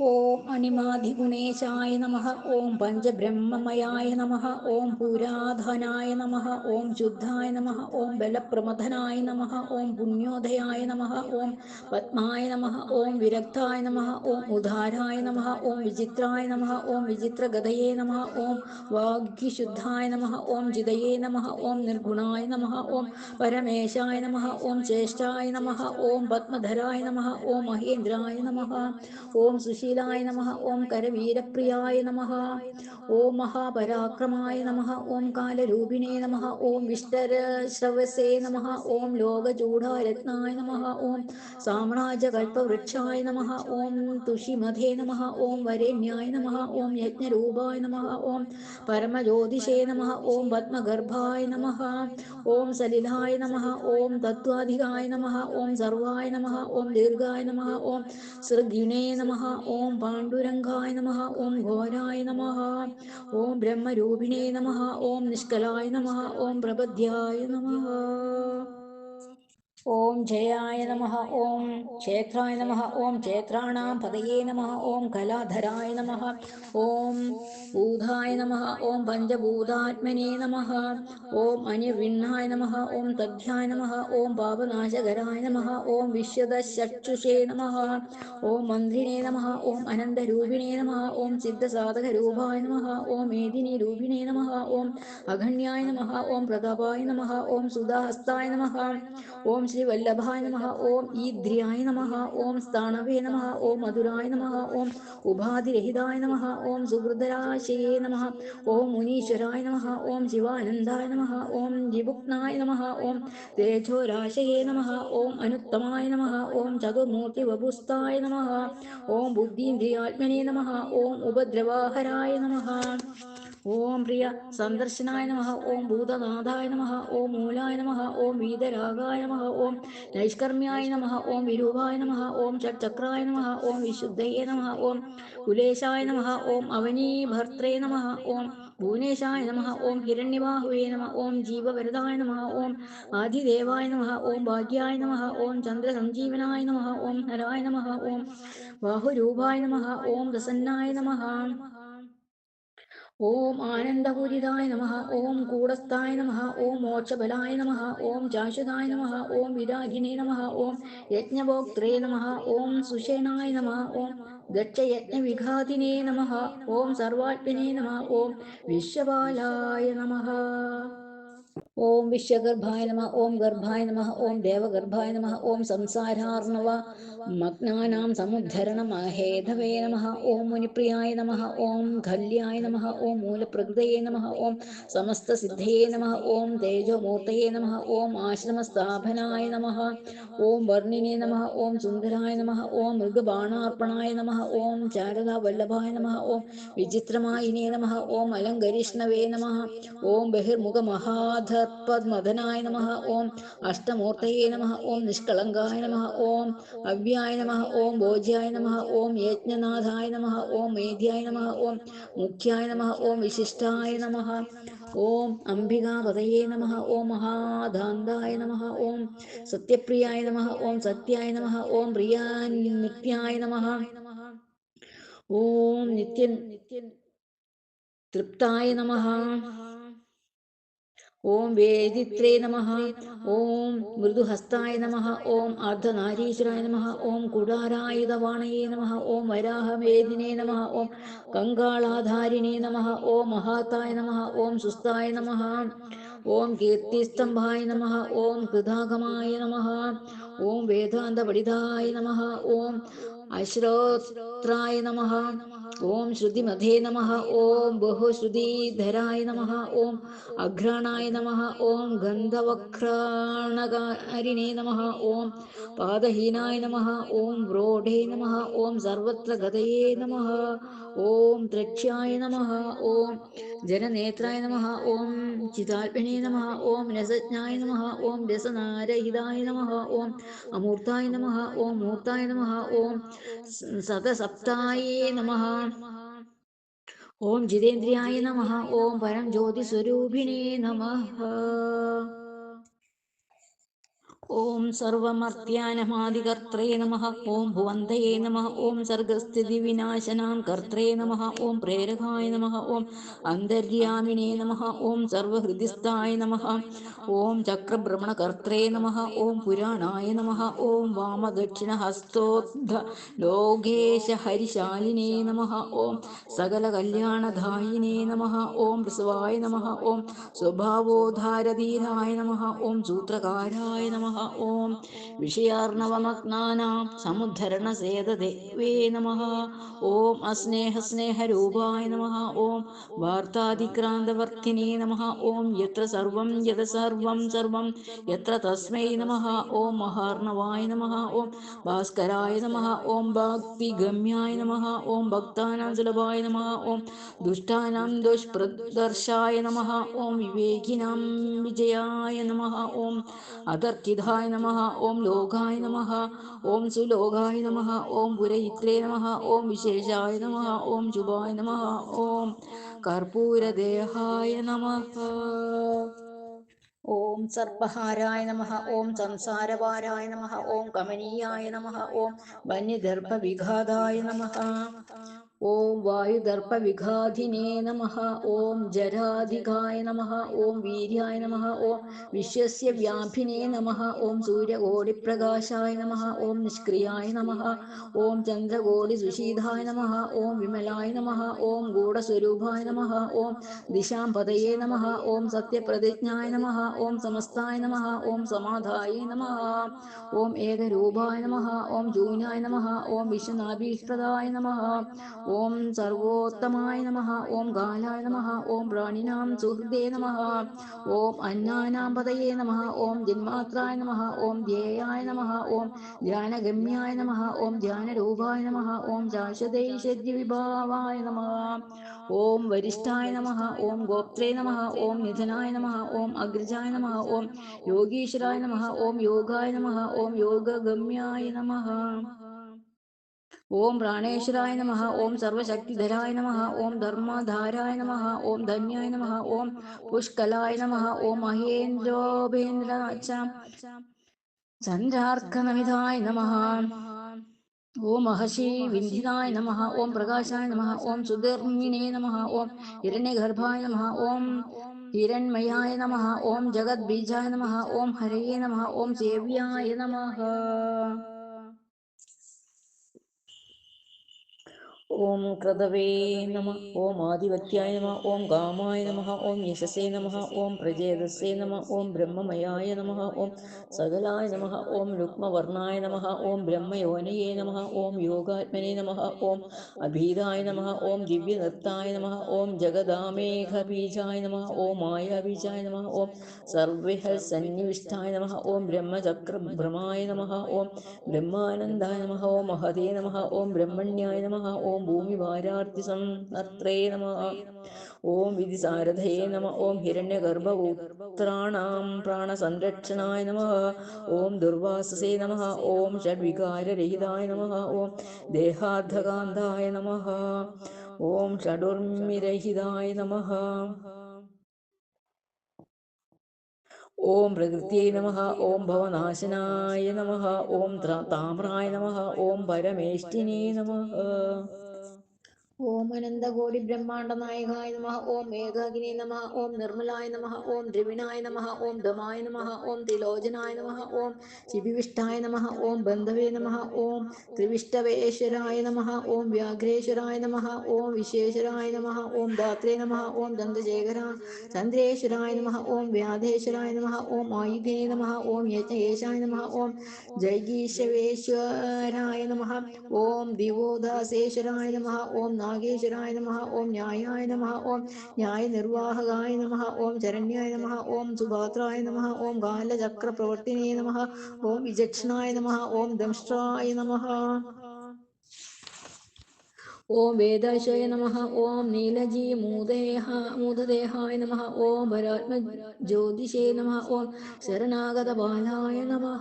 ഓം അണിമാധിഗുണേശായ നമ ഓം പഞ്ചബ്രഹ്മമയായ നമ ഓം പുരാധനായ നമ ഓം ശുദ്ധായ നമ ഓം ബലപ്രമഥനായ നമ ഓം പുണ്യോദയായ നമ ഓം പത്മായ നമ ഓം വിരക്തായ നമ ഓം ഉദാരായ നമ ഓം വിചിത്രായ നമ ഓം വിചിത്രഗതയേ നമ ഓം വാഗ്വിശുദ്ധായ നമ ഓം ജിതയേ നമ ഓം നിർഗുണായ നമ ഓം പരമേശായ നമ ഓം ചേഷ്ടായ നമ ഓം പത്മധരായ നമ ഓം മഹേന്ദ്രായ നമ ഓം സുശീലായ നമ ഓം കരവീരപ്രിയായ നമ ഓം മഹാപരാക്രമായ നമ ഓം കാലരൂപിണേ നമ ഓം വിഷ്ടരശ്രവസേ നമ ഓം ലോകചൂഢാരത്നായ നമ ഓം സാമ്രാജകൽപവൃക്ഷായ നമ ഓം തുഷിമധേ നമ ഓം വരേണ്യായ നമ ഓം യജ്ഞരൂപായ നമ ഓം പരമജ്യോതിഷേ നമ ഓം പത്മഗർഭായ നമ ഓം സലിലായ നമ ഓം തത്വാധികായ നമ ഓം സർവായ നമ ഓം ദീർഘായ നമ ഓം സൃഗിണേ നമ ഓം പാണ്ഡുരംഗായ നമ ഓം ഘോരായ നമ ഓം ബ്രഹ്മരൂപിണേ നമ ഓം നിഷ്കലായ നമ ഓം പ്രപദ്യായ നമ. ജയായ നമ ഓം ക്ഷേത്രായ നമ ഓം ക്ഷേത്രാണാം പതയേ നമ ഓം കലാധരായ നമ ഓം ഭൂതായ നമ ഓം പഞ്ചഭൂതാത്മനേ നമ ഓം അനിർവിണ്ണായ നമ ഓം തദ്ധ്യായ നമ ഓം പാപനാശകരായ നമ ഓം വിശ്വതചക്ഷുഷേ നമ ഓം മന്ത്രിണേ നമ ഓം അനന്തരൂപിണേ നമ ഓം സിദ്ധസാധകരൂപായ നമ ഓം മേദിനി രൂപിണേ നമ ഓം അഗണ്യായ നമ ഓം പ്രതാപായ നമ ഓം സുധാഹസ്തായ നമ ഓം ശ്രീ വല്ലഭായ നമ ഓം ഈദ്രിയായ നമ ഓം സ്ഥാണവേ നമ ഓം മധുരായ നമ ഓം ഉപാധിരഹിതായ നമ ഓം സുഹൃദരാശയേ നമ ഓം മുനീശ്വരായ നമ ഓം ശിവാനന്ദായ നമ ഓം ജിബുക്നായ നമ ഓം തേജോരാശയേ നമ ഓം അനുത്തമായ നമ ഓം ചതുർമൂർത്തി വപുസ്തായ നമ ഓം ബുദ്ധീന്ദ്രിയാത്മനേ നമ ഓം ഉപദ്രവാഹരായ നമ ഓം പ്രിയ സന്ദർശനായ നമ ഓം ഭൂതനാഥായ നമ ഓം മൂലായ നമ ഓം വീതരാഗായ നമ ഓം നൈഷ്കർമ്മ്യായ നമ ഓം വിരൂപായ നമ ഓം ഷഡ്ചക്രായ നമ ഓം വിശുദ്ധയെ നമ ഓം കുലേശായ നമ ഓം അവനീഭർത്രേ നമ ഓം ഭുവനേശായ നമ ഓം ഹിരണ്യബാഹുവേ നമ ഓം ജീവവരദായ നമ ഓം ആദിദേവായ നമ ഓം ഭാഗ്യായ നമ ഓം ചന്ദ്രസഞ്ജീവനായ നമ ഓം ഹരായ നമ ഓം ബാഹുരൂപായ നമ ഓം പ്രസന്നായ നമ ഓം ആനന്ദപൂരിതായ നമ ഓം കൂടസ്ഥായ നമ ഓം മോക്ഷബലായ നമ ഓം ശാശ്വതായ നമ ഓം വിരാഗിനേ നമ ഓം യജ്ഞഭോക്തേ നമ ഓം സുഷേണായ നമ ഓം ദക്ഷയജ്ഞവിഘാതിനേ നമ ഓം സർവാത്മനേ നമ ഓം വിശ്വപാലായ നമ. ഓം വിശ്വഗർഭായ നമ ഓം ഗർഭായ നമ ഓം ദേവഗർഭായ നമ ഓം സംസാരാർണവ മഗ്നാനാം സമുദ്ധരണ മഹേധവേ നമ ഓം മുനിപ്രിയായ നമ ഓം ഖല്യായ നമ ഓം മൂലപ്രകൃതയെ നമ ഓം സമസ്ത സമസ്തസിദ്ധയേ നമ ഓം തേജോമൂർത്തയെ നമ ഓം ആശ്രമസ്ഥാപനായ നമ ഓം വർണിനെ നമ ഓം സുന്ദരായ നമ ഓം മൃഗബാണാർപ്പണായ നമ ഓം ശാരദാ വല്ലഭായ നമ ഓം വിചിത്രമായിനേ നമ ഓം അലങ്കരിഷ്ണവേ നമ ഓം ബഹിർമുഖ മഹാധത്പദ്മദനായ നമ ഓം അഷ്ടമൂർത്തയേ നമ ഓം നിഷ്കളങ്കായ നമ ഓം അവ്യായ നമ ഓം ഭോജ്യായ നമ ഓം യജ്ഞനാഥായ നമ ഓം മേധ്യായ നമ ഓം മുഖ്യായ നമ ഓം വിശിഷ്ടായ നമ ഓം അംബികാപതയേ നമ ഓം മഹാദാന്തായ നമ ഓം സത്യപ്രിയായ നമ ഓം സത്യായ നമ ഓം പ്രിയാനിത്യായ നമ ഓം നിത്യൻ തൃപ്തായ നമ ഓം വേദിത്രേ നമ ഓം മൃദുഹസ്തായ നമ ഓം അർദ്ധനാരീശ്വരായ നമ ഓം കുടാരായുധവാണയേ നമ ഓം വരാഹവേദിനേ നമ ഓം കങ്കാളാധാരിണേ നമ ഓം മഹാത്തായ നമ ഓം സുസ്തായ നമ ഓം കീർത്തിസ്തംഭായ നമ ഓം കൃതാഗമായ നമ ഓം വേദാന്തപഠിതായ നമ ഓം അശ്രോത്രായ നമ ഓം ശ്രുതിമധേ നമ ഓം ബഹുശ്രുതിധരായ നമ ഓം അഘ്രാണായ നമ ഓം ഗന്ധവക്രാണകാരിണേ നമ ഓം പാദഹീനായ നമ ഓം വ്രോഢേ നമ ഓം സർവത്ര ഗതയേ നമ ഓം ദ്രക്ഷ്യായ നമ ഓം ജനനേത്രായ നമ ഓം ചിതാത്മനേ നമ ഓം രസജ്ഞായ നമ ഓം രസനാരഹിതായ നമ ഓം അമൂർത്തായ നമ ഓം മൂർത്തായ നമ ഓം സതസപ്തായേ നമ ഓം ജിതേന്ദ്രിയായ നമ. ഓം പരം ജ്യോതിസ്വരൂപിണേ നമ. ഓം സർവമർത്യാനമാദികർത്രേ നമ ഓം ഭുവന്തയേ നമ ഓം സർഗസ്ഥിതി വിനാശനാം കർത്രേ നമ ഓം പ്രേരകായ നമ ഓം അന്തര്യാമിനേ നമ ഓം സർവഹൃദിസ്ഥായ നമ ഓം ചക്രഭ്രമണകർത്രേ നമ ഓം പുരാണായ നമ ഓം വാമദക്ഷിണഹസ്തോദ്ധ ലോകേശ ഹരിശാലിനേ നമ ഓം സകലകല്യാണധായിനേ നമ ഓം പ്രസവായ നമ ഓം സ്വഭാവോധാരധീരായ നമ ഓം സൂത്രകാരായ നമ ഓം വിഷയാർണവമഗ്നാനാം സമുദ്ധരണസേതദേവേ നമ ഓം അസ്നേഹസ്നേഹരൂപായ നമ ഓം വാർത്താതിക്രാന്തവർത്തിനേ നമ ഓം യത്ര സർവം യത സർവം സർവം യത്ര തസ്മൈ നമ ഓം മഹാർണവായ നമ ഓം ഭാസ്കരായ നമ ഓം ഭക്തിഗമ്യായ നമ ഓം ഭക്താനാം സുലഭായ നമ ഓം ദുഷ്ടാനാം ദുഷ്പ്രദർശായ നമ ഓം വിവേകിനാം വിജയായ നമ ഓം അതർക്കിതായ നമ ഓം ലോകായ നമ ഓം സുലോകായ നമ ഓം പുരയിത്രേ നമ ഓം വിശേഷായ നമ ഓം ശുഭായ നമ ഓം കർപ്പൂരദേഹായ നമ ഓം സർപ്പഹാരായ നമ ഓം സംസാരവാരായ നമ ഓം കമനീയായ നമ ഓം വന്യദർഭവിഘാതായ നമ ഓം വായുദർഭവിഘാധിനേ നമ ഓം ജരാധികായ നമ ഓം വീര്യായ നമ ഓം വിശ്വസ്യ വ്യാഭിനേ നമ ഓം സൂര്യകോടിപ്രകാശായ നമ ഓം നിഷ്ക്രിയായ നമ ഓം ചന്ദ്രകോടി സുശീതായ നമ ഓം വിമലായ നമ ഓം ഗൂഢസ്വരൂപായ നമ ഓം ദിശാംപതയേ നമ ഓം സത്യപ്രതിജ്ഞായ നമ ഓം സമസ്തായ നമ ഓം സമാധായ നമ ഓം ഏകരൂപായ നമ ഓം ജൂനായ നമ ഓം വിശ്വനാഭീഷ്പ്രദായ നമ ഓം സർവോത്തമായ നമ ഓം ഗാലായ നമ ഓം പ്രാണിനാം സുഹൃദേ നമ ഓം അന്നാനാം പതയേ നമ ഓം ജന്മാത്രായ നമ ഓം ധ്യേയായ നമ ഓം ധ്യാനഗമ്യായ നമ ഓം ധ്യാനരൂപായ നമ ഓം ശാശ്വതൈഷദ്യവിഭാവായ നമ ഓം വരിഷ്ഠായ നമ ഓം ഗോപ്ത്രേ നമ ഓം നിധനായ നമ ഓം അഗ്രജായ നമ ഓം യോഗീശ്വരായ നമ ഓം യോഗായ നമ ഓം യോഗഗമ്യായ നമ ഓം പ്രാണേശ്വരായ നമ ഓം സർവശക്തിധരായ നമ ഓം ധർമ്മധാരായ നമ ഓം ധന്യായ നമ ഓം പുഷ്കലായ നമ ഓം മഹേന്ദ്രോപേന്ദ്രാച്ച ചന്ദ്രാർക്കനമിതായ നമ ഓം മഹർഷി വിന്ധിതായ നമ ഓം പ്രകാശായ നമ ഓം സുധർമ്മിണേ നമ ഓം ഹിരണ്യഗർഭായ നമ ഓം ഹിരൺമയായ നമ ഓം ജഗദ്ബീജായ നമ ഓം ഹരയേ നമ ഓം സേവ്യായ നമ ഓം ക്രതവേ നമ ഓം ആദിവത്യായ നമ ഓം കാമായ നമ ഓം യശസേ നമ ഓം പ്രജേതസേ നമ ഓം ബ്രഹ്മമയായ നമ ഓം സകലായ നമ ഓം രുക്മവർണായ നമ ഓം ബ്രഹ്മയോനയേ നമ ഓം യോഗാത്മനെ നമ ഓം അഭീതായ നമ ഓം ദിവ്യനൃത്തായ നമ ഓം ജഗദാമേഘബീജായ നമ ഓം മായാബീജായ നമ ഓം സർവഹൽ സന്നിവിഷ്ടായ നമ ഓം ബ്രഹ്മചക്രഭ്രമായ നമ ഓം ബ്രഹ്മാനന്ദായ നമ ഓം മഹതേ നമ ഓം ബ്രഹ്മണ്യായ നമ ഓം ഭൂമി ഭാരാർത്ഥിസം അത്രേ നമ ഓം വിധിസാരഥയേ നമ ഓം ഹിരണ്യഗർഭപുത്രാണാം പ്രാണസംരക്ഷണായ നമ ഓം ദുർവാസസേ നമ ഓം ഷഡ്വികാരരഹിതായ നമ ഓം ദേഹാർദ്ധകാന്തായ നമ ഓം ഷഡുർമിരഹിതായ നമ ഓം പ്രകൃത്യൈ നമ ഓം ഭവനാശനായ നമ ഓം താമ്രായ നമ ഓം പരമേഷ്ഠിനേ നമ ഓം അനന്തകോടി ബ്രഹ്മാണ്ട നായകായ നമ ഓം മേഘാഗ്നി നമ ഓം നിർമ്മലായ നമ ഓം ദ്രവിണായ നമ ഓം ദമായ നമ ഓം ത്രിലോചനായ നമ ഓം ശിബിവിഷ്ടായ നമ ഓം ബന്ധവേ നമ ഓം ത്രിവിഷ്ടവേശ്വരായ നമ ഓം വ്യാഘ്രേശ്വരായ നമ ഓം വിശേശ്വരായ നമ ഓം ദാത്രേ നമ ഓം ദന്തശേഖര ചന്ദ്രേശ്വരായ നമ ഓം വ്യാധേശ്വരായ നമ ഓം ആയുധേ നമ ഓം യജ്ഞേശായ നമ ഓം ജൈഗീശവേശ്വരായ നമ ഓം ദിവോദാസേശ്വരായ നമ ഓം നാഗേശ്വരായ നമ ഓം ന്യായായ നമ ഓം ന്യായനിർവാഹകായ നമ ഓം ശരണ്യായ നമ ഓം സുഭാത്രായ നമ ഓം കാലചക്രപ്രവർത്തിനേ നമ ഓം വിചക്ഷണായ നമ ഓം ദംഷ്ട്രായ നമ ഓം വേദാശയ നമ ഓം നീലജീ മൂദേഹ മൂതദേഹായ നമ ഓം പരാത്മ ജ്യോതിഷേ നമ ഓം ശരണാഗത ബാലായ നമ